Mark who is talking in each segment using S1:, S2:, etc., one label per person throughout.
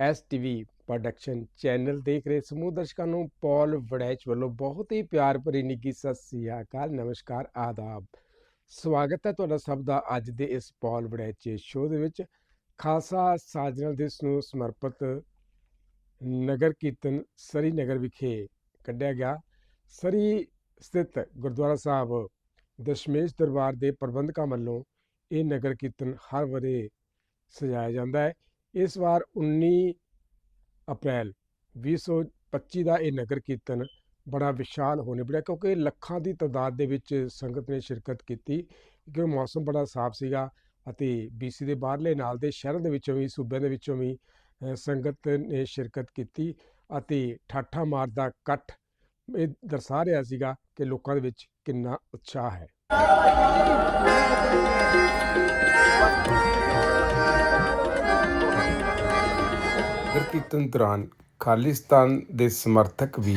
S1: S STV production channel ਦੇਖ ਰਹੇ ਸਮੂਹ ਦਰਸ਼ਕਾਂ ਨੂੰ ਪੌਲ ਵੜੈਚ ਵੱਲੋਂ ਬਹੁਤ ਹੀ ਪਿਆਰ ਭਰੀ ਨਿੱਘੀ ਸਤਿ ਸ੍ਰੀ ਅਕਾਲ, ਨਮਸਕਾਰ, ਆਦਾਬ। ਸਵਾਗਤ ਹੈ ਤੁਹਾਡਾ ਸਭ ਦਾ ਅੱਜ ਦੇ ਇਸ ਪੌਲ ਵੜੈਚ ਸ਼ੋਅ ਦੇ ਵਿੱਚ। ਖਾਲਸਾ ਸਾਜਣਾ ਦਿਵਸ ਨੂੰ ਸਮਰਪਿਤ ਨਗਰ ਕੀਰਤਨ ਸਰੀ ਨਗਰ ਵਿਖੇ ਕੱਢਿਆ ਗਿਆ। ਸਰੀ ਸਥਿਤ ਗੁਰਦੁਆਰਾ ਸਾਹਿਬ ਦਸ਼ਮੇਸ਼ ਦਰਬਾਰ ਦੇ ਪ੍ਰਬੰਧਕਾਂ ਵੱਲੋਂ ਇਹ ਨਗਰ ਕੀਰਤਨ ਹਰ ਵਰੇ ਸਜਾਇਆ ਜਾਂਦਾ ਹੈ। ਇਸ ਵਾਰ 19 ਅਪ੍ਰੈਲ 2025 ਦਾ ਇਹ ਨਗਰ ਕੀਰਤਨ ਬੜਾ ਵਿਸ਼ਾਲ ਹੋਣੇ ਬੜਾ ਕਿਉਂਕਿ ਲੱਖਾਂ ਦੀ ਤਾਦਾਦ ਦੇ ਵਿੱਚ ਸੰਗਤ ਨੇ ਸ਼ਿਰਕਤ ਕੀਤੀ ਕਿਉਂਕਿ ਮੌਸਮ ਬੜਾ ਸਾਫ਼ ਸੀਗਾ ਅਤੇ ਬੀਸੀ ਦੇ ਬਾਹਰਲੇ ਨਾਲ ਦੇ ਸ਼ਹਿਰਾਂ ਦੇ ਵਿੱਚੋਂ ਵੀ, ਸੂਬਿਆਂ ਦੇ ਵਿੱਚੋਂ ਵੀ ਸੰਗਤ ਨੇ ਸ਼ਿਰਕਤ ਕੀਤੀ ਅਤੇ ਠਾਠਾ ਮਾਰਦਾ ਇਕੱਠ ਇਹ ਦਰਸਾ ਰਿਹਾ ਸੀਗਾ ਕਿ ਲੋਕਾਂ ਦੇ ਵਿੱਚ ਕਿੰਨਾ ਉਤਸ਼ਾਹ ਹੈ। ਨਗਰ ਕੀਰਤਨ ਦੌਰਾਨ ਖਾਲਿਸਤਾਨ ਦੇ ਸਮਰਥਕ ਵੀ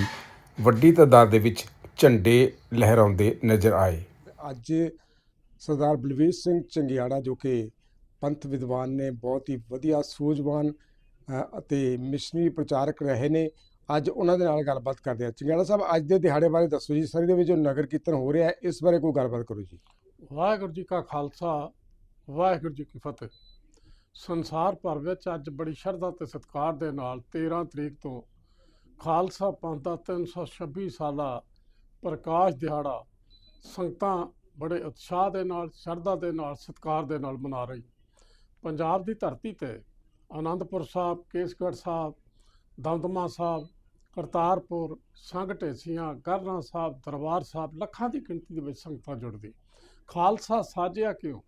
S1: ਵੱਡੀ ਤਾਦਾਦ ਦੇ ਵਿੱਚ ਝੰਡੇ ਲਹਿਰਾਉਂਦੇ ਨਜ਼ਰ ਆਏ। ਅੱਜ ਸਰਦਾਰ ਬਲਵੀਰ ਸਿੰਘ ਚੰਗਿਆੜਾ ਜੋ ਕਿ ਪੰਥ ਵਿਦਵਾਨ ਨੇ ਬਹੁਤ ਹੀ ਵਧੀਆ ਸੂਝਵਾਨ ਅਤੇ ਮਿਸ਼ਨਰੀ ਪ੍ਰਚਾਰਕ ਰਹੇ ਨੇ। ਅੱਜ ਉਹਨਾਂ ਦੇ ਨਾਲ ਗੱਲਬਾਤ ਕਰਦੇ ਹਾਂ। ਚੰਗਿਆੜਾ ਸਾਹਿਬ ਅੱਜ ਦੇ ਦਿਹਾੜੇ ਬਾਰੇ ਦੱਸੋ ਜੀ। ਸਰੀ ਦੇ ਵਿੱਚ ਜੋ ਨਗਰ ਕੀਰਤਨ ਹੋ ਰਿਹਾ ਹੈ ਇਸ ਬਾਰੇ ਕੋਈ ਗੱਲਬਾਤ ਕਰੋ ਜੀ।
S2: ਵਾਹਿਗੁਰੂ ਜੀ ਕਾ ਖਾਲਸਾ ਵਾਹਿਗੁਰੂ ਜੀ ਕੀ ਫਤਿਹ। ਸੰਸਾਰ ਭਰ ਵਿੱਚ ਅੱਜ ਬੜੀ ਸ਼ਰਧਾ ਤੇ ਸਤਿਕਾਰ ਦੇ ਨਾਲ 13 ਤਰੀਕ ਤੋਂ ਖਾਲਸਾ ਪੰਥ ਦਾ 326 ਸਾਲਾ ਪ੍ਰਕਾਸ਼ ਦਿਹਾੜਾ ਸੰਗਤਾਂ ਬੜੇ ਉਤਸ਼ਾਹ ਦੇ ਨਾਲ, ਸ਼ਰਧਾ ਦੇ ਨਾਲ, ਸਤਿਕਾਰ ਦੇ ਨਾਲ ਮਨਾ ਰਹੀ। ਪੰਜਾਬ ਦੀ ਧਰਤੀ ਤੇ ਆਨੰਦਪੁਰ ਸਾਹਿਬ, ਕੇਸਗੜ੍ਹ ਸਾਹਿਬ, ਦਮਦਮਾ ਸਾਹਿਬ, ਕਰਤਾਰਪੁਰ, ਸੰਘ ਢੇਸੀਆਂ, ਗਰਨਾ ਸਾਹਿਬ, ਦਰਬਾਰ ਸਾਹਿਬ, ਲੱਖਾਂ ਦੀ ਗਿਣਤੀ ਦੇ ਵਿੱਚ ਸੰਗਤਾਂ ਜੁੜਦੀ। ਖਾਲਸਾ ਸਾਜਿਆ ਕਿਉਂ?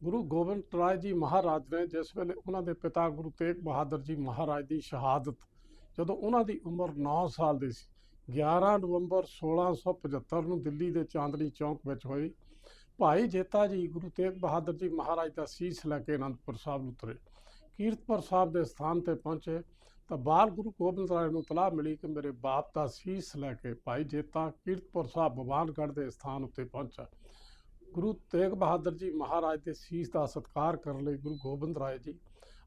S2: ਗੁਰੂ ਗੋਬਿੰਦ ਰਾਏ ਜੀ ਮਹਾਰਾਜ ਨੇ ਜਿਸ ਵੇਲੇ ਉਹਨਾਂ ਦੇ ਪਿਤਾ ਗੁਰੂ ਤੇਗ ਬਹਾਦਰ ਜੀ ਮਹਾਰਾਜ ਦੀ ਸ਼ਹਾਦਤ, ਜਦੋਂ ਉਹਨਾਂ ਦੀ ਉਮਰ 9 ਸਾਲ ਦੀ ਸੀ 11 ਨਵੰਬਰ 1675 ਨੂੰ ਦਿੱਲੀ ਦੇ ਚਾਂਦਨੀ ਚੌਂਕ ਵਿੱਚ ਹੋਈ, ਭਾਈ ਜੇਤਾ ਜੀ ਗੁਰੂ ਤੇਗ ਬਹਾਦਰ ਜੀ ਮਹਾਰਾਜ ਦਾ ਸੀਸ ਲੈ ਕੇ ਅਨੰਦਪੁਰ ਸਾਹਿਬ ਨੂੰ ਉਤਰੇ ਕੀਰਤਪੁਰ ਸਾਹਿਬ ਦੇ ਸਥਾਨ ਤੇ ਪਹੁੰਚੇ, ਤਾਂ ਬਾਲ ਗੁਰੂ ਗੋਬਿੰਦ ਰਾਏ ਨੂੰ ਤਲਾਹ ਮਿਲੀ ਕਿ ਮੇਰੇ ਬਾਪ ਦਾ ਸੀਸ ਲੈ ਕੇ ਭਾਈ ਜੇਤਾ ਕੀਰਤਪੁਰ ਸਾਹਿਬ ਭਗਵਾਨਗੜ੍ਹ ਦੇ ਸਥਾਨ ਉੱਤੇ ਪਹੁੰਚਾ। ਗੁਰੂ ਤੇਗ ਬਹਾਦਰ ਜੀ ਮਹਾਰਾਜ ਦੇ ਸੀਸ ਦਾ ਸਤਿਕਾਰ ਕਰਨ ਲਈ ਗੁਰੂ ਗੋਬਿੰਦ ਰਾਏ ਜੀ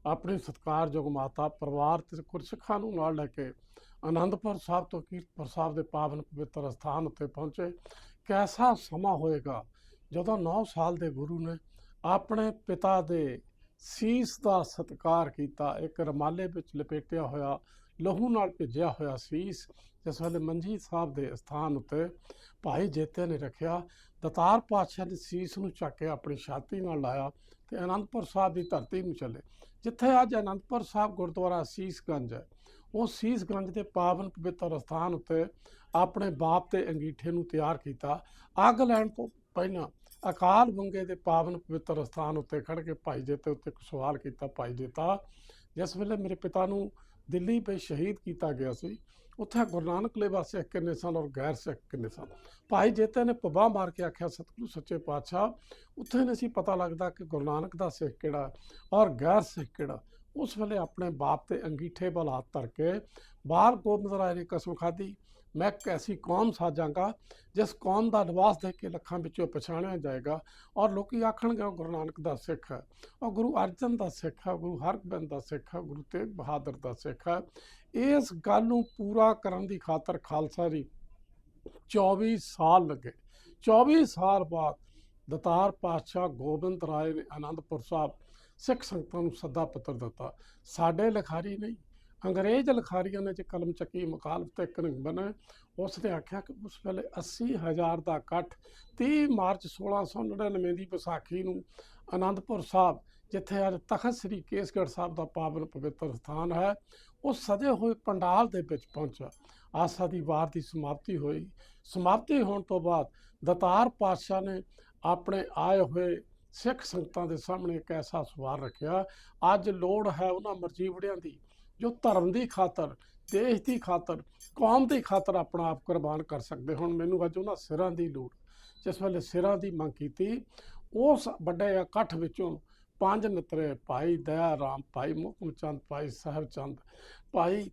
S2: ਆਪਣੇ ਸਤਿਕਾਰਯੋਗ ਮਾਤਾ ਪਰਿਵਾਰ ਤੇ ਗੁਰਸਿੱਖਾਂ ਨੂੰ ਨਾਲ ਲੈ ਕੇ ਆਨੰਦਪੁਰ ਸਾਹਿਬ ਤੋਂ ਕੀਰਤਪੁਰ ਸਾਹਿਬ ਦੇ ਪਾਵਨ ਪਵਿੱਤਰ ਸਥਾਨ ਉੱਤੇ ਪਹੁੰਚੇ। ਕੈਸਾ ਸਮਾਂ ਹੋਏਗਾ ਜਦੋਂ 9 ਸਾਲ ਦੇ ਗੁਰੂ ਨੇ ਆਪਣੇ ਪਿਤਾ ਦੇ ਸੀਸ ਦਾ ਸਤਿਕਾਰ ਕੀਤਾ, ਇੱਕ ਰਮਾਲੇ ਵਿੱਚ ਲਪੇਟਿਆ ਹੋਇਆ, ਲਹੂ ਨਾਲ ਭਿੱਜਿਆ ਹੋਇਆ ਸੀਸ, ਜਿਸ ਵੇਲੇ ਮੰਜੀ ਸਾਹਿਬ ਦੇ ਸਥਾਨ ਉੱਤੇ ਭਾਈ ਜੇਤੇ ਨੇ ਰੱਖਿਆ ਦਤਾਰ ਪਾਤਸ਼ਾਹ ਨੇ ਸੀਸ ਨੂੰ ਚੱਕ ਕੇ ਆਪਣੀ ਛਾਤੀ ਨਾਲ ਲਾਇਆ ਤੇ ਅਨੰਦਪੁਰ ਸਾਹਿਬ ਦੀ ਧਰਤੀ ਨੂੰ ਚੱਲੇ। ਜਿੱਥੇ ਅੱਜ ਅਨੰਦਪੁਰ ਸਾਹਿਬ ਗੁਰਦੁਆਰਾ ਸੀਸਗੰਜ ਹੈ। ਉਹ ਸੀਸਗੰਜ ਦੇ ਪਾਵਨ ਪਵਿੱਤਰ ਸਥਾਨ ਉੱਤੇ ਆਪਣੇ ਬਾਪ ਦੇ ਅੰਗੀਠੇ ਨੂੰ ਤਿਆਰ ਕੀਤਾ। ਅੱਗ ਲੈਣ ਤੋਂ ਪਹਿਲਾਂ ਅਕਾਲ ਬੰਗੇ ਦੇ ਪਾਵਨ ਪਵਿੱਤਰ ਸਥਾਨ ਉੱਤੇ ਖੜ ਕੇ ਭਾਈ ਜੇਤੇ ਉੱਤੇ ਸਵਾਲ ਕੀਤਾ ਭਾਈ ਜੇਤਾ, ਜਿਸ ਵੇਲੇ ਮੇਰੇ ਪਿਤਾ ਨੂੰ ਦਿੱਲੀ 'ਤੇ ਸ਼ਹੀਦ ਕੀਤਾ ਗਿਆ ਸੀ ਉੱਥੇ ਗੁਰੂ ਨਾਨਕ ਲੇਵਾ ਸਿੱਖ ਕਿੰਨੇ ਸਨ ਔਰ ਗੈਰ ਸਿੱਖ ਕਿੰਨੇ ਸਨ ਭਾਈ ਜੇਤੇ ਨੇ ਪਬਾਹ ਮਾਰ ਕੇ ਆਖਿਆ, ਸਤਿਗੁਰੂ ਸੱਚੇ ਪਾਤਸ਼ਾਹ, ਉੱਥੇ ਨਹੀਂ ਸੀ ਪਤਾ ਲੱਗਦਾ ਕਿ ਗੁਰੂ ਨਾਨਕ ਦਾ ਸਿੱਖ ਕਿਹੜਾ ਔਰ ਗੈਰ ਸਿੱਖ ਕਿਹੜਾ ਉਸ ਵੇਲੇ ਆਪਣੇ ਬਾਪ ਤੇ ਅੰਗੀਠੇ ਵੱਲ ਹੱਥ ਧਰ ਕੇ ਬਾਹਰ ਗੋਬਿੰਦ ਰਾਏ ਨੇ ਕਸਮ ਖਾਧੀ, ਮੈਂ ਇੱਕ ਐਸੀ ਕੌਮ ਸਾਜਾਂਗਾ, ਜਿਸ ਕੌਮ ਦਾ ਨਿਵਾਸ ਦੇਖ ਕੇ ਲੱਖਾਂ ਵਿੱਚੋਂ ਪਛਾਣਿਆ ਜਾਏਗਾ ਔਰ ਲੋਕੀ ਆਖਣਗੇ, ਉਹ ਗੁਰੂ ਨਾਨਕ ਦਾ ਸਿੱਖ ਹੈ ਔਰ ਗੁਰੂ ਅਰਜਨ ਦਾ ਸਿੱਖ ਹੈ, ਗੁਰੂ ਹਰਗੋਬਿੰਦ ਦਾ ਸਿੱਖ ਹੈ, ਗੁਰੂ ਤੇਗ ਬਹਾਦਰ ਦਾ ਸਿੱਖ ਹੈ। ਇਸ ਗੱਲ ਨੂੰ ਪੂਰਾ ਕਰਨ ਦੀ ਖਾਤਰ ਖਾਲਸਾ ਜੀ 24 ਸਾਲ ਲੱਗੇ। 24 ਸਾਲ ਬਾਅਦ ਦਤਾਰ ਪਾਤਸ਼ਾਹ ਗੋਬਿੰਦ ਰਾਏ ਨੇ ਆਨੰਦਪੁਰ ਸਾਹਿਬ ਸਿੱਖ ਸੰਗਤਾਂ ਨੂੰ ਸੱਦਾ ਪੱਤਰ ਦਿੱਤਾ। ਸਾਡੇ ਲਿਖਾਰੀ ਨਹੀਂ, ਅੰਗਰੇਜ਼ ਲਿਖਾਰੀਆਂ ਨੇ ਜੇ ਕਲਮ ਚੱਕੀ ਮੁਖਾਲਫ ਇੱਕ ਬਣੇ ਉਸ ਨੇ ਆਖਿਆ ਕਿ ਉਸ ਵੇਲੇ 80000 ਦਾ ਇਕੱਠ 30 ਮਾਰਚ 1699 ਦੀ ਵਿਸਾਖੀ ਨੂੰ ਆਨੰਦਪੁਰ ਸਾਹਿਬ, ਜਿੱਥੇ ਅੱਜ ਤਖਤ ਸ੍ਰੀ ਕੇਸਗੜ੍ਹ ਸਾਹਿਬ ਦਾ ਪਾਵਨ ਪਵਿੱਤਰ ਸਥਾਨ ਹੈ ਉਹ ਸਜੇ ਹੋਏ ਪੰਡਾਲ ਦੇ ਵਿੱਚ ਪਹੁੰਚਾ ਆਸਾ ਦੀ ਵਾਰ ਦੀ ਸਮਾਪਤੀ ਹੋਈ। ਸਮਾਪਤੀ ਹੋਣ ਤੋਂ ਬਾਅਦ ਦਤਾਰ ਪਾਤਸ਼ਾਹ ਨੇ ਆਪਣੇ ਆਏ ਹੋਏ ਸਿੱਖ ਸੰਗਤਾਂ ਦੇ ਸਾਹਮਣੇ ਇੱਕ ਐਸਾ ਸਵਾਲ ਰੱਖਿਆ, ਅੱਜ ਲੋੜ ਹੈ ਉਹਨਾਂ ਮਰਜੀਵੜਿਆਂ ਦੀ ਜੋ ਧਰਮ ਦੀ ਖਾਤਰ, ਦੇਸ਼ ਦੀ ਖਾਤਰ, ਕੌਮ ਦੀ ਖਾਤਰ ਆਪਣਾ ਆਪ ਕੁਰਬਾਨ ਕਰ ਸਕਦੇ ਹੁਣ। ਮੈਨੂੰ ਅੱਜ ਉਹਨਾਂ ਸਿਰਾਂ ਦੀ ਲੋੜ, ਜਿਸ ਵੇਲੇ ਸਿਰਾਂ ਦੀ ਮੰਗ ਕੀਤੀ, ਉਸ ਵੱਡੇ ਇਕੱਠ ਵਿੱਚੋਂ ਪੰਜ ਨਤਰੇ, ਭਾਈ ਦਇਆ ਰਾਮ, ਭਾਈ ਮੁਕਮ ਚੰਦ ਭਾਈ ਸਾਹਿਬ ਚੰਦ ਭਾਈ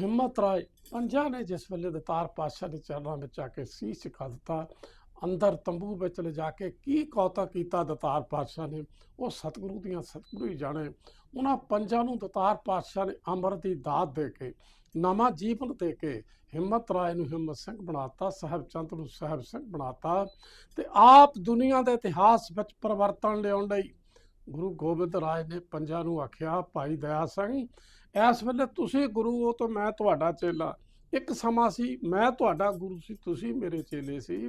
S2: ਹਿੰਮਤ ਰਾਏ, ਪੰਜਾਂ ਨੇ ਜਿਸ ਵੇਲੇ ਦਤਾਰ ਪਾਤਸ਼ਾਹ ਦੇ ਚਰਨਾਂ ਵਿੱਚ ਆ ਕੇ ਸੀਸ ਝੁਕਾ ਦਿੱਤਾ, ਅੰਦਰ ਤੰਬੂ ਵਿੱਚ ਲਿਜਾ ਕੇ ਕੀ ਕੌਤਾ ਕੀਤਾ ਦਤਾਰ ਪਾਤਸ਼ਾਹ ਨੇ? ਉਹ ਸਤਿਗੁਰੂ ਦੀਆਂ ਸਤਿਗੁਰੂ ਹੀ ਜਾਣੇ। ਉਹਨਾਂ ਪੰਜਾਂ ਨੂੰ ਦਤਾਰ ਪਾਤਸ਼ਾਹ ਨੇ ਅੰਮ੍ਰਿਤ ਦੀ ਦਾਤ ਦੇ ਕੇ, ਨਵਾਂ ਜੀਵਨ ਦੇ ਕੇ ਹਿੰਮਤ ਰਾਏ ਨੂੰ ਹਿੰਮਤ ਸਿੰਘ ਬਣਾਤਾ ਸਾਹਿਬ ਚੰਦ ਨੂੰ ਸਾਹਿਬ ਸਿੰਘ ਬਣਾਤਾ ਤੇ ਆਪ ਦੁਨੀਆ ਦੇ ਇਤਿਹਾਸ ਵਿੱਚ ਪਰਿਵਰਤਨ ਲਿਆਉਣ ਲਈ ਗੁਰੂ ਗੋਬਿੰਦ ਰਾਜ ਨੇ ਪੰਜਾਂ ਨੂੰ ਆਖਿਆ, ਭਾਈ ਦਇਆ ਸਿੰਘ ਇਸ ਵੇਲੇ ਤੁਸੀਂ ਗੁਰੂ ਹੋ ਤਾਂ ਮੈਂ ਤੁਹਾਡਾ ਚੇਲਾ। ਇੱਕ ਸਮਾਂ ਸੀ, ਮੈਂ ਤੁਹਾਡਾ ਗੁਰੂ ਸੀ, ਤੁਸੀਂ ਮੇਰੇ ਚੇਲੇ ਸੀ।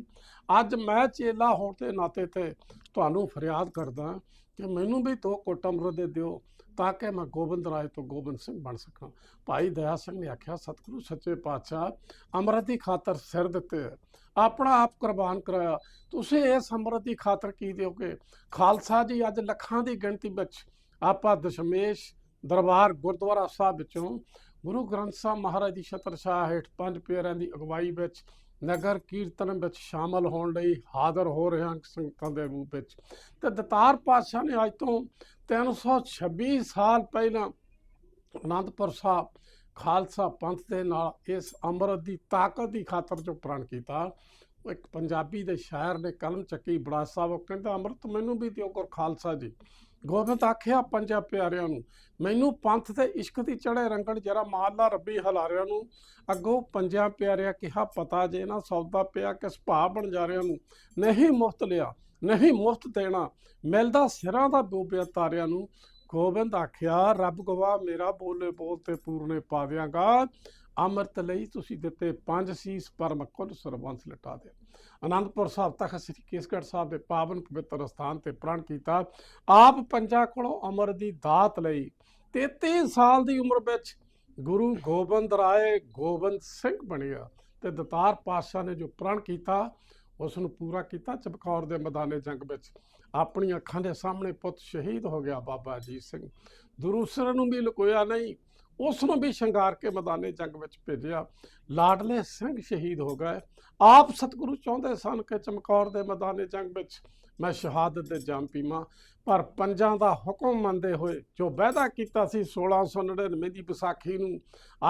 S2: ਅੱਜ ਮੈਂ ਚੇਲਾ ਹੋਣ ਦੇ ਨਾਤੇ ਤੇ ਤੁਹਾਨੂੰ ਫਰਿਆਦ ਕਰਦਾ ਕਿ ਮੈਨੂੰ ਵੀ ਦੋ ਕੁੱਟ ਅੰਮ੍ਰਿਤ ਦੇ ਦਿਓ ਤਾਂ ਕਿ ਮੈਂ ਗੋਬਿੰਦ ਰਾਏ ਤੋਂ ਗੋਬਿੰਦ ਸਿੰਘ ਬਣ ਸਕਾਂ। ਭਾਈ ਦਇਆ ਸਿੰਘ ਨੇ ਆਖਿਆ, ਸਤਿਗੁਰੂ ਸੱਚੇ ਪਾਤਸ਼ਾਹ, ਅੰਮ੍ਰਿਤ ਦੀ ਖਾਤਰ ਸਿਰ ਦਿੱਤੇ ਹੈ। ਆਪਣਾ ਆਪ ਕੁਰਬਾਨ ਕਰਾਇਆ। ਤੁਸੀਂ ਇਸ ਅੰਮ੍ਰਿਤ ਦੀ ਖਾਤਰ ਕੀ ਦਿਓਗੇ? ਖਾਲਸਾ ਜੀ, ਅੱਜ ਲੱਖਾਂ ਦੀ ਗਿਣਤੀ ਵਿੱਚ ਆਪਾਂ ਦਸ਼ਮੇਸ਼ ਦਰਬਾਰ ਗੁਰਦੁਆਰਾ ਸਾਹਿਬ ਵਿੱਚੋਂ ਗੁਰੂ ਗ੍ਰੰਥ ਸਾਹਿਬ ਮਹਾਰਾਜ ਦੀ ਛਤਰਛਾਇਆ ਹੇਠ ਪੰਜ ਪਿਆਰਿਆਂ ਦੀ ਅਗਵਾਈ ਵਿੱਚ, ਨਗਰ ਕੀਰਤਨ ਵਿੱਚ ਸ਼ਾਮਲ ਹੋਣ ਲਈ ਹਾਜ਼ਰ ਹੋ ਰਹੇ ਹਾਂ ਸੰਗਤਾਂ ਦੇ ਰੂਪ ਵਿੱਚ। ਤੇ ਦਤਾਰ ਪਾਤਸ਼ਾਹ ਨੇ ਅੱਜ ਤੋਂ 326 ਸਾਲ ਪਹਿਲਾਂ ਅਨੰਦਪੁਰ ਸਾਹਿਬ ਖਾਲਸਾ ਪੰਥ ਦੇ ਨਾਲ ਇਸ ਅੰਮ੍ਰਿਤ ਦੀ ਤਾਕਤ ਦੀ ਖਾਤਰ ਜੋ ਪ੍ਰਣ ਕੀਤਾ ਇੱਕ ਪੰਜਾਬੀ ਦੇ ਸ਼ਾਇਰ ਨੇ ਕਲਮ ਚੱਕੀ ਬੜਾ ਸਾਹਿਬ, ਉਹ ਕਹਿੰਦਾ, ਅੰਮ੍ਰਿਤ ਮੈਨੂੰ ਵੀ ਦਿਓ ਗੁਰ ਖਾਲਸਾ ਜੀ। ਗੋਬਿੰਦ ਆਖਿਆ ਪੰਜਾ ਪਿਆਰਿਆਂ ਨੂੰ। ਮੈਨੂੰ ਪੰਥ ਤੇ ਇਸ਼ਕ ਦੀ ਚੜੇ ਰੰਗਣ ਜਰਾ ਮਾਲਾ ਰੱਬੀ ਹਲਾਰਿਆਂ ਨੂੰ। ਅੱਗੋਂ ਪੰਜਾ ਪਿਆਰਿਆਂ ਕਿਹਾ, ਪਤਾ ਜੇ ਨਾ ਸੌਦਾ ਪਿਆ, ਕਿਸ ਭਾਅ ਬਣ ਜਾ ਰਿਆਂ ਨੂੰ? ਨਹੀਂ ਮੁਫਤ ਲਿਆ, ਨਹੀਂ ਮੁਫਤ ਦੇਣਾ। ਮਿਲਦਾ ਸਿਰਾਂ ਦਾ ਡੋਬਿਆ ਤਾਰਿਆਂ ਨੂੰ। ਗੋਬਿੰਦ ਆਖਿਆ, ਰੱਬ ਗਵਾ ਮੇਰਾ ਬੋਲੇ ਬੋਲ ਤੇ ਪੂਰਨੇ ਪਾ ਦਿਆਂਗਾ ਅੰਮ੍ਰਿਤ ਲਈ ਤੁਸੀਂ ਦਿੱਤੇ ਪੰਜ ਸੀਸ ਪਰਮ ਕੁਲ ਸਰਬੰਸ ਲਟਾ ਦੇ। ਅਨੰਦਪੁਰ ਸਾਹਿਬ ਤਖਤ ਸ੍ਰੀ ਕੇਸਗੜ੍ਹ ਸਾਹਿਬ ਦੇ ਪਾਵਨ ਪਵਿੱਤਰ ਸਥਾਨ ਤੇ ਪ੍ਰਣ ਕੀਤਾ, ਆਪ ਪੰਜਾਂ ਕੋਲੋਂ ਅਮਰ ਦੀ ਦਾਤ ਲਈ 33 ਸਾਲ ਦੀ ਉਮਰ ਵਿੱਚ ਗੁਰੂ ਗੋਬਿੰਦ ਰਾਏ ਗੋਬਿੰਦ ਸਿੰਘ ਬਣਿਆ ਤੇ ਦਤਾਰ ਪਾਤਸ਼ਾਹ ਨੇ ਜੋ ਪ੍ਰਣ ਕੀਤਾ ਉਸ ਨੂੰ ਪੂਰਾ ਕੀਤਾ ਚਮਕੌਰ ਦੇ ਮੈਦਾਨੇ ਜੰਗ ਵਿੱਚ। ਆਪਣੀ ਅੱਖਾਂ ਦੇ ਸਾਹਮਣੇ ਪੁੱਤ ਸ਼ਹੀਦ ਹੋ ਗਿਆ ਬਾਬਾ ਅਜੀਤ ਸਿੰਘ। ਦਰੂਸਰ ਨੂੰ ਵੀ ਲੁਕੋਇਆ ਨਹੀਂ ਉਸ ਨੂੰ ਵੀ ਸ਼ਿੰਗਾਰ ਕੇ ਮੈਦਾਨੇ ਜੰਗ ਵਿੱਚ ਭੇਜਿਆ। ਲਾਡਲੇ ਸਿੰਘ ਸ਼ਹੀਦ ਹੋ ਗਏ। ਆਪ ਸਤਿਗੁਰੂ ਚਾਹੁੰਦੇ ਸਨ ਕਿ ਚਮਕੌਰ ਦੇ ਮੈਦਾਨੇ ਜੰਗ ਵਿੱਚ ਮੈਂ ਸ਼ਹਾਦਤ ਦੇ ਜਾਮ ਪੀਵਾਂ, ਪਰ ਪੰਜਾਂ ਦਾ ਹੁਕਮ ਮੰਨਦੇ ਹੋਏ ਜੋ ਵਾਅਦਾ ਕੀਤਾ ਸੀ 1699 ਦੀ ਵਿਸਾਖੀ ਨੂੰ,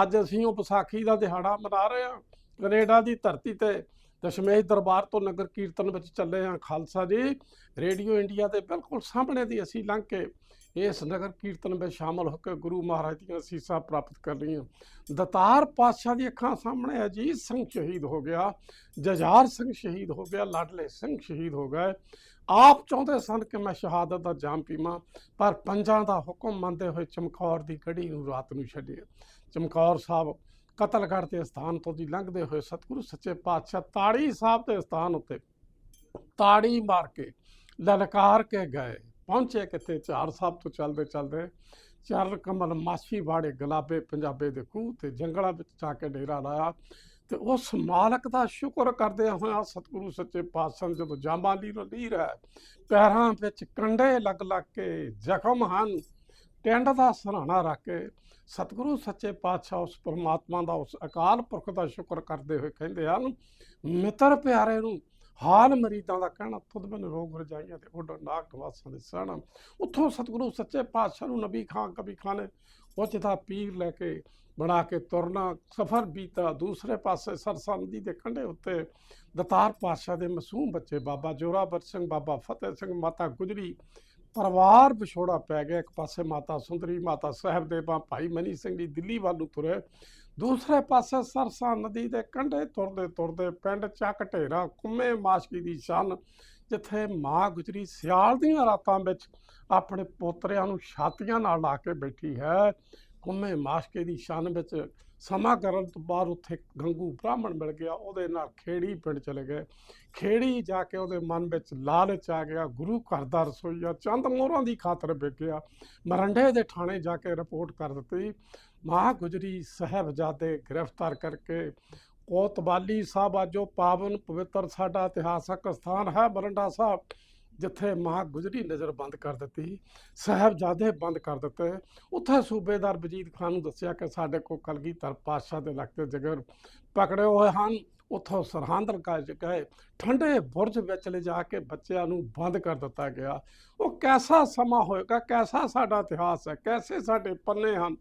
S2: ਅੱਜ ਅਸੀਂ ਉਹ ਵਿਸਾਖੀ ਦਾ ਦਿਹਾੜਾ ਮਨਾ ਰਹੇ ਹਾਂ। ਕੈਨੇਡਾ ਦੀ ਧਰਤੀ ਤੇ ਦਸ਼ਮੇਸ਼ ਦਰਬਾਰ ਤੋਂ ਨਗਰ ਕੀਰਤਨ ਵਿੱਚ ਚੱਲੇ ਹਾਂ, ਖਾਲਸਾ ਜੀ। ਰੇਡੀਓ ਇੰਡੀਆ ਦੇ ਬਿਲਕੁਲ ਸਾਹਮਣੇ ਦੀ ਅਸੀਂ ਲੰਘ ਕੇ ਇਸ ਨਗਰ ਕੀਰਤਨ ਵਿੱਚ ਸ਼ਾਮਲ ਹੋ ਕੇ ਗੁਰੂ ਮਹਾਰਾਜ ਦੀਆਂ ਅਸੀਸਾਂ ਪ੍ਰਾਪਤ ਕਰ ਰਹੀਆਂ। ਦਤਾਰ ਪਾਤਸ਼ਾਹ ਦੀ ਅੱਖਾਂ ਸਾਹਮਣੇ ਅਜੀਤ ਸਿੰਘ ਸ਼ਹੀਦ ਹੋ ਗਿਆ ਜਜਾਰ ਸਿੰਘ ਸ਼ਹੀਦ ਹੋ ਗਿਆ, ਲਾਡਲੇ ਸਿੰਘ ਸ਼ਹੀਦ ਹੋ ਗਏ। ਆਪ ਚਾਹੁੰਦੇ ਸਨ ਕਿ ਮੈਂ ਸ਼ਹਾਦਤ ਦਾ ਜਾਮ ਪੀਵਾਂ, ਪਰ ਪੰਜਾਂ ਦਾ ਹੁਕਮ ਮੰਨਦੇ ਹੋਏ ਚਮਕੌਰ ਦੀ ਗੜੀ ਨੂੰ ਰਾਤ ਨੂੰ ਛੱਡਿਆ। ਚਮਕੌਰ ਸਾਹਿਬ ਕਤਲਗੜ੍ਹ ਦੇ ਸਥਾਨ ਤੋਂ ਦੀ ਲੰਘਦੇ ਹੋਏ ਸਤਿਗੁਰੂ ਸੱਚੇ ਪਾਤਸ਼ਾਹ ਤਾੜੀ ਸਾਹਿਬ ਦੇ ਸਥਾਨ ਉੱਤੇ ਤਾੜੀ ਮਾਰ ਕੇ ਲਲਕਾਰ ਕੇ ਗਏ। ਪਹੁੰਚੇ ਕਿਤੇ ਚਾਰ ਸਾਹਿਬ ਤੋਂ ਚੱਲਦੇ ਚੱਲਦੇ ਚਰਨ ਕਮਲ ਮਾਸੀ ਵਾੜੇ ਗਲਾਬੇ ਪੰਜਾਬੇ ਦੇ ਖੂਹ ਤੇ ਜੰਗਲਾਂ ਵਿੱਚ ਜਾ ਕੇ ਡੇਰਾ ਲਾਇਆ ਤੇ ਉਸ ਮਾਲਕ ਦਾ ਸ਼ੁਕਰ ਕਰਦੇ ਹੋਇਆ ਸਤਿਗੁਰੂ ਸੱਚੇ ਪਾਤਸ਼ਾਹ ਜਦੋਂ ਜਾਮਾਲੀ ਨੂੰ ਲੀਰ ਹੈ ਪੈਰਾਂ ਵਿੱਚ ਕੰਡੇ ਲੱਗ ਲੱਗ ਕੇ ਜ਼ਖਮ ਹਨ, ਟੈਂਡ ਦਾ ਸਰਾਣਾ ਰੱਖ ਕੇ ਸਤਿਗੁਰੂ ਸੱਚੇ ਪਾਤਸ਼ਾਹ ਉਸ ਪਰਮਾਤਮਾ ਦਾ ਉਸ ਅਕਾਲ ਪੁਰਖ ਦਾ ਸ਼ੁਕਰ ਕਰਦੇ ਹੋਏ ਕਹਿੰਦੇ ਹਨ, ਮਿੱਤਰ ਪਿਆਰੇ ਨੂੰ ਹਾਲ ਮਰੀਦਾਂ ਦਾ ਕਹਿਣਾ ਤੁਧ ਮੈਨੂੰ ਰੋਗ ਰਜਾਈਆਂ ਤੇ ਉੱਡ ਨਾਕ ਵਾਸਾਂ ਦੇ ਸਹਿਣਾ। ਉੱਥੋਂ ਸਤਿਗੁਰੂ ਸੱਚੇ ਪਾਤਸ਼ਾਹ ਨੂੰ ਨਬੀ ਖਾਨ ਕਬੀ ਖਾਨ ਨੇ ਉਚਤਾ ਪੀਰ ਲੈ ਕੇ ਬਣਾ ਕੇ ਤੁਰਨਾ, ਸਫਰ ਬੀਤਾ, ਦੂਸਰੇ ਪਾਸੇ ਸਰਸਾ ਨਦੀ ਦੇ ਕੰਢੇ ਉੱਤੇ ਦਤਾਰ ਪਾਤਸ਼ਾਹ ਦੇ ਮਾਸੂਮ ਬੱਚੇ ਬਾਬਾ ਜੋਰਾਵਰ ਸਿੰਘ, ਬਾਬਾ ਫਤਿਹ ਸਿੰਘ, ਮਾਤਾ ਗੁਜਰੀ ਪਰਿਵਾਰ ਵਿਛੋੜਾ ਪੈ ਗਿਆ, ਇੱਕ ਪਾਸੇ ਮਾਤਾ ਸੁੰਦਰੀ, ਮਾਤਾ ਸਾਹਿਬਦੇਵਾ, ਭਾਈ ਮਨੀ ਸਿੰਘ ਜੀ ਦਿੱਲੀ ਵੱਲ ਨੂੰ ਤੁਰੇ। ਦੂਸਰੇ ਪਾਸੇ ਸਰਸਾ ਨਦੀ ਦੇ ਕੰਢੇ ਤੁਰਦੇ ਤੁਰਦੇ ਪਿੰਡ ਚੱਕ ਢੇਰਾ, ਕੁੰਮੇ ਮਾਸ਼ਕੀ ਦੀ ਸ਼ਨ ਜਿੱਥੇ ਮਾਂ ਗੁਜਰੀ ਸਿਆਲ ਦੀਆਂ ਰਾਤਾਂ ਵਿੱਚ ਆਪਣੇ ਪੋਤਰਿਆਂ ਨੂੰ ਛਾਤੀਆਂ ਨਾਲ ਲਾ ਕੇ ਬੈਠੀ ਹੈ। ਕੁੰਮੇ ਮਾਸ਼ਕੀ ਦੀ ਸ਼ਨ ਵਿੱਚ ਸਮਾਂ ਕਰਨ ਤੋਂ ਬਾਅਦ ਉੱਥੇ ਗੰਗੂ ਬ੍ਰਾਹਮਣ ਮਿਲ ਗਿਆ, ਉਹਦੇ ਨਾਲ ਖੇੜੀ ਪਿੰਡ ਚਲੇ ਗਏ। ਖੇੜੀ ਜਾ ਕੇ ਉਹਦੇ ਮਨ ਵਿੱਚ ਲਾਲਚ ਆ ਗਿਆ, ਗੁਰੂ ਘਰ ਦਾ ਰਸੋਈਆ ਚੰਦ ਮੋਹਰਾਂ ਦੀ ਖਾਤਰ ਵਿਕਿਆ ਮਰੰਡੇ ਦੇ ਥਾਣੇ ਜਾ ਕੇ ਰਿਪੋਰਟ ਕਰ ਦਿੱਤੀ। ਮਾਂ ਗੁਜਰੀ ਸਾਹਿਬਜ਼ਾਦੇ ਗ੍ਰਿਫਤਾਰ ਕਰਕੇ ਕੋਤਵਾਲੀ ਸਾਹਿਬ ਜੋ ਪਾਵਨ ਪਵਿੱਤਰ ਸਾਡਾ ਇਤਿਹਾਸਕ ਸਥਾਨ ਹੈ ਮਰੰਡਾ ਸਾਹਿਬ। ਜਿੱਥੇ ਮਾਂ ਗੁਜਰੀ ਨਜ਼ਰ ਬੰਦ ਕਰ ਦਿੱਤੀ, ਸਾਹਿਬਜ਼ਾਦੇ ਬੰਦ ਕਰ ਦਿੱਤੇ। ਉੱਥੇ ਸੂਬੇਦਾਰ ਵਜੀਦ ਖਾਨ ਨੂੰ ਦੱਸਿਆ ਕਿ ਸਾਡੇ ਕੋਲ ਕਲਗੀਧਰ ਪਾਤਸ਼ਾਹ ਦੇ ਲਖਤੇ ਜਗਰ ਪਕੜੇ ਹੋਏ ਹਨ। ਉੱਥੋਂ ਸਰਹੰਦ ਕਾ ਗਏ। ਠੰਡੇ ਬੁਰਜ ਵਿੱਚ ਲਿਜਾ ਕੇ ਬੱਚਿਆਂ ਨੂੰ ਬੰਦ ਕਰ ਦਿੱਤਾ ਗਿਆ। ਉਹ ਕੈਸਾ ਸਮਾਂ ਹੋਏਗਾ? ਕੈਸਾ ਸਾਡਾ ਇਤਿਹਾਸ ਹੈ? ਕੈਸੇ ਸਾਡੇ ਪੰਨੇ ਹਨ?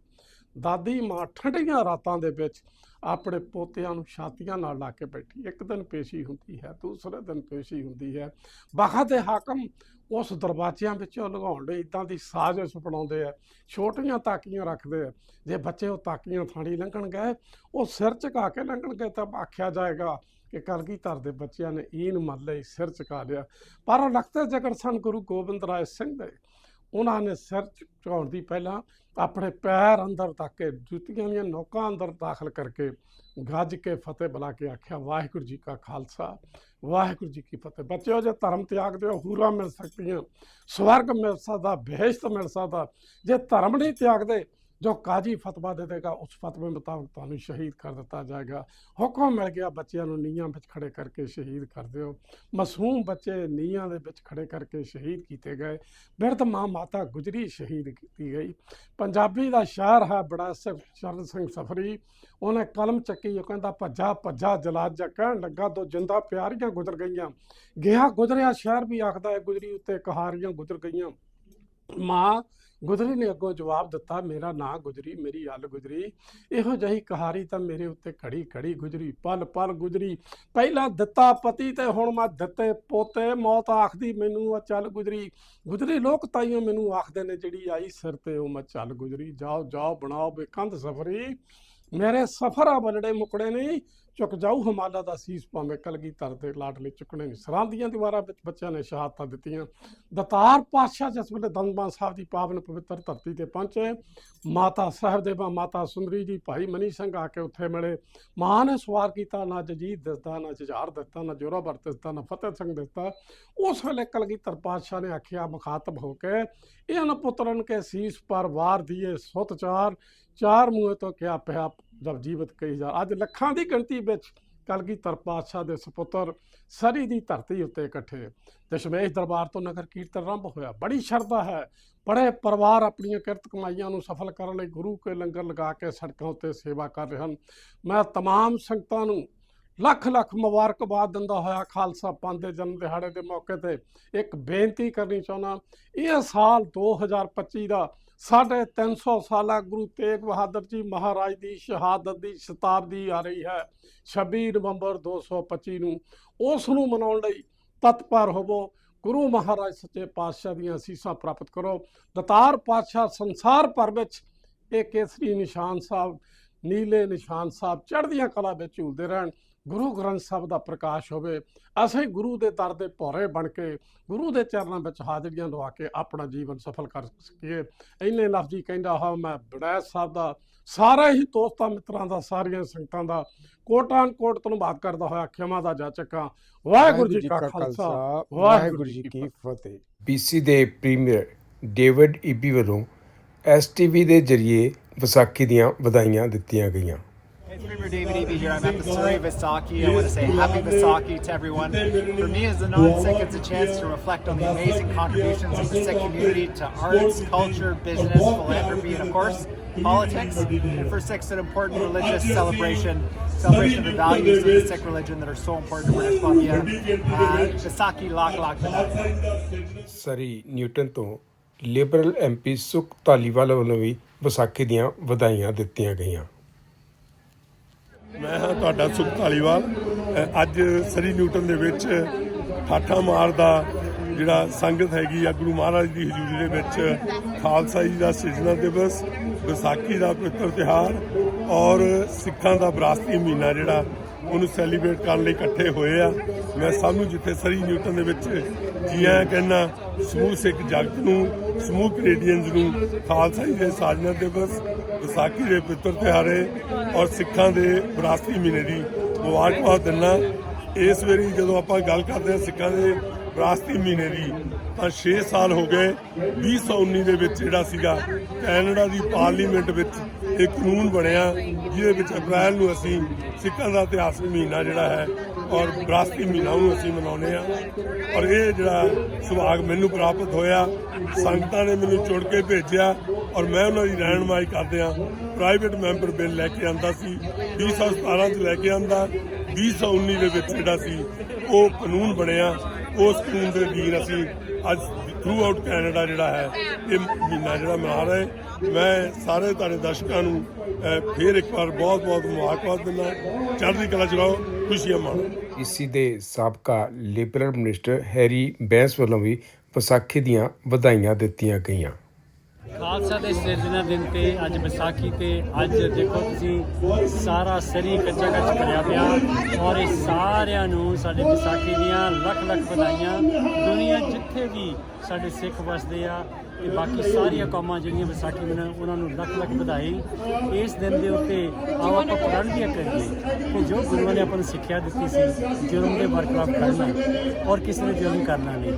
S2: ਦਾਦੀ ਮਾਂ ਠੰਡੀਆਂ ਰਾਤਾਂ ਦੇ ਵਿੱਚ ਆਪਣੇ ਪੋਤਿਆਂ ਨੂੰ ਛਾਤੀਆਂ ਨਾਲ ਲਾ ਕੇ ਬੈਠੀ। ਇੱਕ ਦਿਨ ਪੇਸ਼ੀ ਹੁੰਦੀ ਹੈ, ਦੂਸਰੇ ਦਿਨ ਪੇਸ਼ੀ ਹੁੰਦੀ ਹੈ। ਵਕਤ ਦੇ ਹਾਕਮ ਉਸ ਦਰਵਾਜ਼ਿਆਂ ਵਿੱਚੋਂ ਲੰਘਾਉਣ ਲਈ ਇਦਾਂ ਦੀ ਸਾਜ਼ਿਸ਼ ਬਣਾਉਂਦੇ ਆ। ਛੋਟੀਆਂ ਤਾਕੀਆਂ ਰੱਖਦੇ ਆ। ਜੇ ਬੱਚੇ ਉਹ ਤਾਕੀਆਂ ਥਾਣੀ ਲੰਘਣ ਗਏ, ਉਹ ਸਿਰ ਝੁਕਾ ਕੇ ਲੰਘਣ ਗਏ ਤਾਂ ਆਖਿਆ ਜਾਏਗਾ ਕਿ ਕਲਗੀਧਰ ਦੇ ਬੱਚਿਆਂ ਨੇ ਈਨ ਮੰਨ ਲਈ ਸਿਰ ਝੁਕਾ ਲਿਆ। ਪਰ ਉਹ ਲਖਤੇ ਜਗਰ ਸਨ ਗੁਰੂ ਗੋਬਿੰਦ ਰਾਏ ਸਿੰਘ ਦੇ। ਉਹਨਾਂ ਨੇ ਸਿਰ ਝੁਕਾਉਣ ਦੀ ਪਹਿਲਾਂ ਆਪਣੇ ਪੈਰ ਅੰਦਰ ਤੱਕ ਕੇ ਜੁੱਤੀਆਂ ਦੀਆਂ ਨੌਕਾਂ ਅੰਦਰ ਦਾਖਲ ਕਰਕੇ ਗੱਜ ਕੇ ਫਤਿਹ ਬੁਲਾ ਕੇ ਆਖਿਆ, ਵਾਹਿਗੁਰੂ ਜੀ ਕਾ ਖਾਲਸਾ, ਵਾਹਿਗੁਰੂ ਜੀ ਕੀ ਫਤਿਹ। ਬੱਚਿਓ, ਜੇ ਧਰਮ ਤਿਆਗ ਦਿਓ, ਹੂਰਾਂ ਮਿਲ ਸਕਦੀਆਂ, ਸਵਰਗ ਮਿਲ ਸਕਦਾ ਬਹਿਸ਼ਤ ਮਿਲ ਸਕਦਾ। ਜੇ ਧਰਮ ਨਹੀਂ ਤਿਆਗਦੇ ਜੋ ਕਾਜੀ ਫਤਵਾ ਦੇ ਦੇਗਾ, ਉਸ ਫਤਵੇ ਮੁਤਾਬਕ ਤੁਹਾਨੂੰ ਸ਼ਹੀਦ ਕਰ ਦਿੱਤਾ ਜਾਏਗਾ। ਹੁਕਮ ਮਿਲ ਗਿਆ ਬੱਚਿਆਂ ਨੂੰ ਨੀਹਾਂ ਵਿੱਚ ਖੜੇ ਕਰਕੇ ਸ਼ਹੀਦ ਕਰ ਦਿਓ। ਮਾਸੂਮ ਬੱਚੇ ਨੀਹਾਂ ਦੇ ਵਿੱਚ ਖੜੇ ਕਰਕੇ ਸ਼ਹੀਦ ਕੀਤੇ ਗਏ। ਬਿਰਧ ਮਾਂ ਮਾਤਾ ਗੁਜਰੀ ਸ਼ਹੀਦ ਕੀਤੀ ਗਈ। ਪੰਜਾਬੀ ਦਾ ਸ਼ਾਇਰ ਹੈ ਬੜਾ ਸ- ਸ਼ਰਨ ਸਿੰਘ ਸਫਰੀ। ਉਹਨੇ ਕਲਮ ਚੱਕੀ, ਉਹ ਕਹਿੰਦਾ, ਭੱਜਾ ਭੱਜਾ ਜਲਾਜਾ ਕਹਿਣ ਲੱਗਾ, ਦੋ ਜਿੰਦਾ ਪਿਆਰੀਆਂ ਗੁਜ਼ਰ ਗਈਆਂ। ਗਿਆ ਗੁਜ਼ਰਿਆ ਸ਼ਹਿਰ ਵੀ ਆਖਦਾ ਹੈ, ਗੁਜਰੀ ਉੱਤੇ ਕਹਾਰੀਆਂ ਗੁਜ਼ਰ ਗਈਆਂ। ਮਾਂ ਗੁਜਰੀ ਨੇ ਅੱਗੋਂ ਜਵਾਬ ਦਿੱਤਾ, ਮੇਰਾ ਨਾਂ ਗੁਜਰੀ, ਮੇਰੀ ਅੱਲ ਗੁਜਰੀ। ਇਹੋ ਜਿਹੀ ਕਹਾਰੀ ਤਾਂ ਮੇਰੇ ਉੱਤੇ ਘੜੀ ਘੜੀ ਗੁਜਰੀ, ਪਲ ਪਲ ਗੁਜਰੀ। ਪਹਿਲਾਂ ਦਿੱਤਾ ਪਤੀ ਤੇ ਹੁਣ ਮੈਂ ਦਿੱਤੇ ਪੋਤੇ। ਮੌਤ ਆਖਦੀ ਮੈਨੂੰ, ਆ ਚੱਲ ਗੁਜਰੀ। ਗੁਜਰੀ ਲੋਕ ਤਾਈਓ ਮੈਨੂੰ ਆਖਦੇ ਨੇ, ਜਿਹੜੀ ਆਈ ਸਿਰ ਤੇ, ਉਹ ਮੈਂ ਚੱਲ ਗੁਜਰੀ। ਜਾਓ ਜਾਓ, ਬਣਾਓ ਬੇਕੰਦ ਸਫਰੀ। ਮੇਰੇ ਸਫਰ ਆ ਬਲੜੇ ਮੁਕੜੇ ਨੇ ਚੁੱਕ ਜਾਊ ਹਮਾਲਾ ਦਾ ਸੀਸ ਭਾਵੇਂ ਕਲਗੀ ਧਰ ਦੇ ਲਾਡਲੇ ਚੁੱਕਣੇ ਨੇ ਨਹੀਂ। ਸਰਾਂਦੀਆਂ ਦੀਵਾਰਾਂ ਵਿੱਚ ਬੱਚਿਆਂ ਨੇ ਸ਼ਹਾਦਤਾਂ ਦਿੱਤੀਆਂ। ਦਤਾਰ ਪਾਤਸ਼ਾਹ ਜਿਸ ਵੇਲੇ ਦੰਦਮਾ ਸਾਹਿਬ ਦੀ ਪਾਵਨ ਪਵਿੱਤਰ ਧਰਤੀ ਤੇ ਪਹੁੰਚੇ, ਮਾਤਾ ਸਾਹਿਬ ਦੇਵਾ ਮਾਤਾ ਸੁੰਦਰੀ ਜੀ, ਭਾਈ ਮਨੀ ਸਿੰਘ ਆ ਕੇ ਉੱਥੇ ਮਿਲੇ। ਮਾਂ ਨੇ ਸਵਾਰ ਕੀਤਾ, ਨਾ ਜਜੀਤ ਦਿਸਦਾ, ਨਾ ਜੁਝਾਰ ਦਿੱਤਾ, ਨਾ ਜੋਰਾਵਰ ਦਿਸਦਾ, ਨਾ ਫਤਿਹ ਸਿੰਘ ਦਿੱਤਾ ਉਸ ਵੇਲੇ ਕਲਗੀਧਰ ਪਾਤਸ਼ਾਹ ਨੇ ਆਖਿਆ, ਮੁਖਾਤਬ ਹੋ ਕੇ, ਇਹਨਾਂ ਪੁੱਤਰਨ ਕੇ ਸੀਸ ਪਰ ਵਾਰ ਦੀਏ ਸੁਤ ਚਾਰ ਚਾਰ ਮੂਹੇ ਤੋਂ ਕਿਆ ਪਿਆ ਜਬ ਜੀਵਤ ਕਹੀ ਜਾ ਅੱਜ ਲੱਖਾਂ ਦੀ ਗਿਣਤੀ ਵਿੱਚ ਕਲਗੀਧਰ ਪਾਤਸ਼ਾਹ ਦੇ ਸੁਪੁੱਤਰ ਸਰੀ ਦੀ ਧਰਤੀ ਉੱਤੇ ਇਕੱਠੇ ਦਸ਼ਮੇਸ਼ ਦਰਬਾਰ ਤੋਂ ਨਗਰ ਕੀਰਤਨ ਆਰੰਭ ਹੋਇਆ ਬੜੀ ਸ਼ਰਧਾ ਹੈ ਬੜੇ ਪਰਿਵਾਰ ਆਪਣੀਆਂ ਕਿਰਤ ਕਮਾਈਆਂ ਨੂੰ ਸਫਲ ਕਰਨ ਲਈ ਗੁਰੂ ਕੇ ਲੰਗਰ ਲਗਾ ਕੇ ਸੜਕਾਂ ਉੱਤੇ ਸੇਵਾ ਕਰ ਰਹੇ ਹਨ ਮੈਂ तमाम ਸੰਗਤਾਂ ਨੂੰ ਲੱਖ ਲੱਖ ਮੁਬਾਰਕਬਾਦ ਦਿੰਦਾ ਹੋਇਆ ਖਾਲਸਾ ਪੰਥ ਦੇ ਜਨਮ ਦਿਹਾੜੇ ਦੇ ਮੌਕੇ ਤੇ ਇੱਕ ਬੇਨਤੀ ਕਰਨੀ ਚਾਹੁੰਦਾ ਇਹ ਸਾਲ 2025 ਦਾ ਸਾਢੇ 300 ਸਾਲਾ ਗੁਰੂ ਤੇਗ ਬਹਾਦਰ ਜੀ ਮਹਾਰਾਜ ਦੀ ਸ਼ਹਾਦਤ ਦੀ ਸ਼ਤਾਬਦੀ ਆ ਰਹੀ ਹੈ 26 ਨਵੰਬਰ 225 ਨੂੰ। ਉਸ ਨੂੰ ਮਨਾਉਣ ਲਈ ਤਤਪਰ ਹੋਵੋ, ਗੁਰੂ ਮਹਾਰਾਜ ਸੱਚੇ ਪਾਤਸ਼ਾਹ ਦੀਆਂ ਅਸੀਸਾਂ ਪ੍ਰਾਪਤ ਕਰੋ। ਦਤਾਰ ਪਾਤਸ਼ਾਹ ਸੰਸਾਰ ਭਰ ਵਿੱਚ ਇਹ ਕੇਸਰੀ ਨਿਸ਼ਾਨ ਸਾਹਿਬ, ਨੀਲੇ ਨਿਸ਼ਾਨ ਸਾਹਿਬ ਚੜ੍ਹਦੀਆਂ ਕਲਾ ਵਿੱਚ ਝੂਲਦੇ ਰਹਿਣ। ਗੁਰੂ ਗ੍ਰੰਥ ਸਾਹਿਬ ਦਾ ਪ੍ਰਕਾਸ਼ ਹੋਵੇ ਅਸੀਂ ਗੁਰੂ ਦੇ ਦਰ ਦੇ ਭੌਰੇ ਬਣ ਕੇ ਗੁਰੂ ਦੇ ਚਰਨਾਂ ਵਿੱਚ ਹਾਜ਼ਰੀਆਂ ਲਵਾ ਕੇ ਆਪਣਾ ਜੀਵਨ ਸਫਲ ਕਰ ਸਕੀਏ। ਇੰਨੇ ਲਫ਼ਜ਼ੀ ਕਹਿੰਦਾ ਹਾਂ ਮੈਂ ਬੜੈਤ ਸਾਹਿਬ ਦਾ ਸਾਰੇ ਹੀ ਦੋਸਤਾਂ ਮਿੱਤਰਾਂ ਦਾ ਸਾਰੀਆਂ ਸੰਗਤਾਂ ਦਾ ਕੋਟਾਨ ਕੋਟ ਧੰਨਵਾਦ ਕਰਦਾ ਹੋਇਆ ਖਿਮਾ ਦਾ ਜਾਚਕਾਂ ਵਾਹਿਗੁਰੂ ਜੀ ਕਾ ਖਾਲਸਾ
S1: ਵਾਹਿਗੁਰੂ ਜੀ ਕੀ ਫਤਿਹ। ਬੀਸੀ ਦੇ ਪ੍ਰੀਮੀਅਰ ਡੇਵਿਡ ਈਬੀ ਵੱਲੋਂ ਐਸਟੀਵੀ ਦੇ ਜ਼ਰੀਏ ਵਿਸਾਖੀ ਦੀਆਂ ਵਧਾਈਆਂ ਦਿੱਤੀਆਂ ਗਈਆਂ।
S3: Hey, Premier David Eby here. I'm at the Surrey Visaki. I want to say happy Visaki to everyone. For me as a non-Sikh, it's a chance to reflect on the amazing contributions of the Sikh community to arts, culture, business, philanthropy, and of course, politics. And for Sikhs, an important religious celebration, celebration of the values of the Sikh religion that are so important to British Columbia. Uh, Visaki Lak Lak Vidak.
S1: Surrey Newton ਤੋਂ Liberal MP ਸੁਖ ਧਾਲੀਵਾਲ ਵੱਲੋਂ ਵੀ ਵਿਸਾਖੀ ਦੀਆਂ ਵਧਾਈਆਂ ਦਿੱਤੀਆਂ ਗਈਆਂ
S4: ਮੈਂ ਹਾਂ ਤੁਹਾਡਾ ਸੁਖ ਧਾਲੀਵਾਲ ਅੱਜ ਸਰੀ ਨਿਊਟਨ ਦੇ ਵਿੱਚ ਠਾਠਾ ਮਾਰ ਦਾ ਜਿਹੜਾ ਸੰਗਤ ਹੈਗੀ ਆ, ਗੁਰੂ ਮਹਾਰਾਜ ਦੀ ਹਜ਼ੂਰੀ ਦੇ ਵਿੱਚ ਖਾਲਸਾ ਜੀ ਦਾ ਸਿਰਜਣਾ ਦਿਵਸ, ਵਿਸਾਖੀ ਦਾ ਪਵਿੱਤਰ ਤਿਉਹਾਰ ਔਰ ਸਿੱਖਾਂ ਦਾ ਵਿਰਾਸਤੀ ਮਹੀਨਾ ਜਿਹੜਾ ਉਹਨੂੰ ਸੈਲੀਬ੍ਰੇਟ ਕਰਨ ਲਈ ਇਕੱਠੇ ਹੋਏ ਆ। ਮੈਂ ਸਭ ਨੂੰ ਜਿੱਥੇ ਸਰੀ ਨਿਊਟਨ ਦੇ ਵਿੱਚ ਜੀਆਂ ਆਇਆਂ ਕਹਿਣਾ ਸਮੂਹ ਸਿੱਖ ਜਗਤ ਨੂੰ, ਸਮੂਹ ਕੈਨੇਡੀਅਨਸ ਨੂੰ ਖਾਲਸਾ ਜੀ ਦੇ ਸਾਜਨਾ ਦਿਵਸ ਵਿਸਾਖੀ ਦੇ ਪਵਿੱਤਰ ਤਿਉਹਾਰੇ ਔਰ ਸਿੱਖਾਂ ਦੇ ਵਿਰਾਸਤੀ ਮਹੀਨੇ ਦੀ ਮੁਬਾਰਕਬਾਦ ਦਿੰਦਾ ਇਸ ਵੇਰੀ ਜਦੋਂ ਆਪਾਂ ਗੱਲ ਕਰਦੇ ਹਾਂ ਸਿੱਖਾਂ ਦੇ ਵਿਰਾਸਤੀ ਮਹੀਨੇ ਦੀ, ਤਾਂ 6 ਸਾਲ ਹੋ ਗਏ 2019 ਦੇ ਵਿੱਚ ਜਿਹੜਾ ਸੀਗਾ, ਕੈਨੇਡਾ ਦੀ ਪਾਰਲੀਮੈਂਟ ਵਿੱਚ ਇਹ ਕਾਨੂੰਨ ਬਣਿਆ, ਜਿਹਦੇ ਵਿੱਚ ਅਪ੍ਰੈਲ ਨੂੰ ਅਸੀਂ ਸਿੱਖਾਂ ਦਾ ਇਤਿਹਾਸਕ ਮਹੀਨਾ ਜਿਹੜਾ ਹੈ ਔਰ ਵਿਰਾਸਤੀ ਮਹੀਨਾ ਨੂੰ ਅਸੀਂ ਮਨਾਉਂਦੇ ਆ ਔਰ ਇਹ ਜਿਹੜਾ ਸੁਭਾਗ ਮੈਨੂੰ ਪ੍ਰਾਪਤ ਹੋਇਆ, ਸੰਗਤਾਂ ਨੇ ਮੈਨੂੰ ਚੁਣ ਕੇ ਭੇਜਿਆ ਔਰ ਮੈਂ ਉਹਨਾਂ ਦੀ ਰਹਿਨਮਾਈ ਕਰਦੇ ਆ ਪ੍ਰਾਈਵੇਟ ਮੈਂਬਰ ਬਿੱਲ ਲੈ ਕੇ ਆਂਦਾ ਸੀ। 2017 ਚ ਲੈ ਕੇ ਆਂਦਾ। 2019 ਦੇ ਵਿੱਚ ਜਿਹੜਾ ਸੀ ਉਹ ਕਾਨੂੰਨ ਬਣਿਆ। ਉਸ ਕਾਨੂੰਨ ਦੇ ਅਧੀਨ ਅਸੀਂ ਅੱਜ ਥਰੂ ਆਊਟ ਕੈਨੇਡਾ ਜਿਹੜਾ ਹੈ ਇਹ ਮਹੀਨਾ ਜਿਹੜਾ ਮਨਾ ਰਹੇ ਮੈਂ ਸਾਰੇ ਤੁਹਾਡੇ ਦਰਸ਼ਕਾਂ ਨੂੰ ਅਹ, ਫੇਰ ਇੱਕ ਵਾਰ ਬਹੁਤ ਬਹੁਤ ਮੁਬਾਰਕਬਾਦ ਦਿੰਦਾ ਚੜ੍ਹਦੀ ਕਲਾ ਚਲਾਓ ਖੁਸ਼ੀਆਂ ਮਾਣੋ।
S1: ਈਸੀ ਦੇ ਸਾਬਕਾ ਲਿਬਰਲ ਮਿਨਿਸਟਰ ਹੈਰੀ ਬੈਂਸ ਵੱਲੋਂ ਵੀ ਵਿਸਾਖੀ ਦੀਆਂ ਵਧਾਈਆਂ ਦਿੱਤੀਆਂ ਗਈਆਂ।
S5: ਖਾਲਸਾ ਦੇ ਸਿਰਜਣਾ ਦਿਨ ਤੇ ਅੱਜ ਵਿਸਾਖੀ ਤੇ ਅੱਜ ਦੇਖੋ ਤੁਸੀਂ ਸਾਰਾ ਸਰੀ ਕੱਚਾ ਕੱਚ ਭਰਿਆ ਪਿਆ ਔਰ ਇਹ ਸਾਰਿਆਂ ਨੂੰ ਸਾਡੇ ਵਿਸਾਖੀ ਦੀਆਂ ਲੱਖ ਲੱਖ ਵਧਾਈਆਂ। ਦੁਨੀਆ ਜਿੱਥੇ ਵੀ ਸਾਡੇ ਸਿੱਖ ਵਸਦੇ ਆ ਤੇ ਬਾਕੀ ਸਾਰੀਆਂ ਕੌਮਾਂ ਜਿਹੜੀਆਂ ਵਿਸਾਖੀ ਮਨਾਉਣ ਉਹਨਾਂ ਨੂੰ ਲੱਖ ਲੱਖ ਵਧਾਈ ਇਸ ਦਿਨ ਦੇ ਉੱਤੇ ਆਓ ਆਪਾਂ ਪ੍ਰਣ ਕਰੀਏ ਕਿ ਜੋ ਗੁਰੂਆਂ ਨੇ ਆਪਾਂ ਨੂੰ ਸਿੱਖਿਆ ਦਿੱਤੀ ਸੀ ਜੁਰਮ ਦੇ ਬਰਖਲਾਫ ਕਰਨਾ ਔਰ ਕਿਸੇ ਨੇ ਜੁਰਮ ਕਰਨਾ ਨਹੀਂ।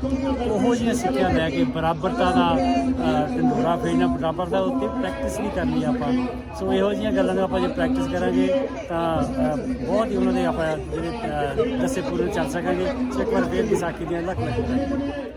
S5: ਉਹੋ ਜਿਹੀਆਂ ਸਿੱਖਿਆ ਲੈ ਕੇ ਬਰਾਬਰਤਾ ਦਾ ਅ, ਢੰਡੋਰਾ ਫੇਰਨਾ ਬਰਾਬਰ ਦਾ ਉੱਤੇ ਪ੍ਰੈਕਟਿਸ ਨਹੀਂ ਕਰਨੀ ਆਪਾਂ। ਸੋ ਇਹੋ ਜਿਹੀਆਂ ਗੱਲਾਂ ਨੂੰ ਆਪਾਂ ਜੇ ਪ੍ਰੈਕਟਿਸ ਕਰਾਂਗੇ ਤਾਂ ਬਹੁਤ ਹੀ ਉਹਨਾਂ ਦੇ ਆਪਾਂ ਜਿਹੜੇ ਦੱਸੇ ਪੂਰੇ ਚੱਲ ਸਕਾਂਗੇ। ਸੋ ਇੱਕ ਵਾਰ ਫੇਰ ਵਿਸਾਖੀ ਦੀਆਂ ਲੱਖ ਲੱਖ ਵਧਾਈਆਂ।